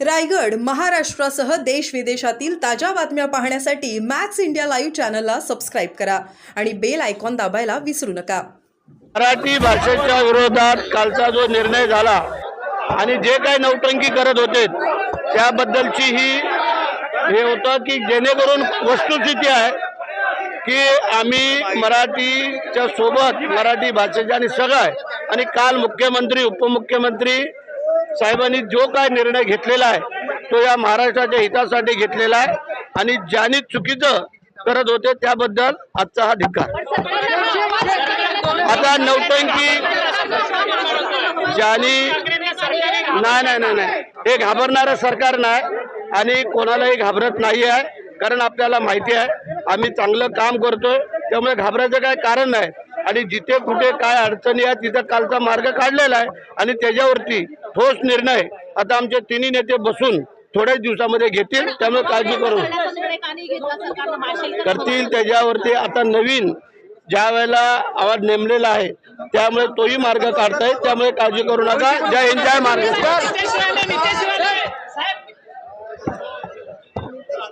रायगड महाराष्ट्रासह देश विदेशातील ताज्या बातम्या पाहण्यासाठी मॅक्स इंडिया लाईव्ह चॅनलला सबस्क्राईब करा आणि बेल आयकॉन दाबायला विसरू नका. मराठी भाषेच्या विरोधात कालचा जो निर्णय झाला आणि जे काही नौटंकी करत होते त्याबद्दलची ही हे होतं की जेणेकरून वस्तुस्थिती आहे की आम्ही मराठीच्या सोबत मराठी भाषेच्या आणि सगळं आहे. आणि काल मुख्यमंत्री उपमुख्यमंत्री साहेबांनी जो काय निर्णय घेतलेला आहे तो या महाराष्ट्राच्या हितासाठी घेतलेला आहे आणि ज्यांनी चुकीचं करत होते त्याबद्दल आजचा हा धिक्कार. आता नौटंकी ज्यांनी नाही नाही नाही नाही. हे घाबरणारं सरकार नाही आणि कोणालाही घाबरत नाही आहे कारण आपल्याला माहिती आहे आम्ही चांगलं काम करतोय त्यामुळे घाबरायचं काय कारण नाही. आणि जिथे कुठे काय अडचणी आहे तिथं कालचा मार्ग काढलेला आहे आणि त्याच्यावरती ठोस निर्णय आता आमचे तिन्ही नेते बसून थोड्याच दिवसामध्ये घेतील त्यामुळे काळजी करू. करतील त्याच्यावरती. आता नवीन ज्या वेळेला आवाज नेमलेला आहे त्यामुळे तोही मार्ग काढतायत त्यामुळे काळजी करू नका. जय हिंद जय महाराष्ट्र.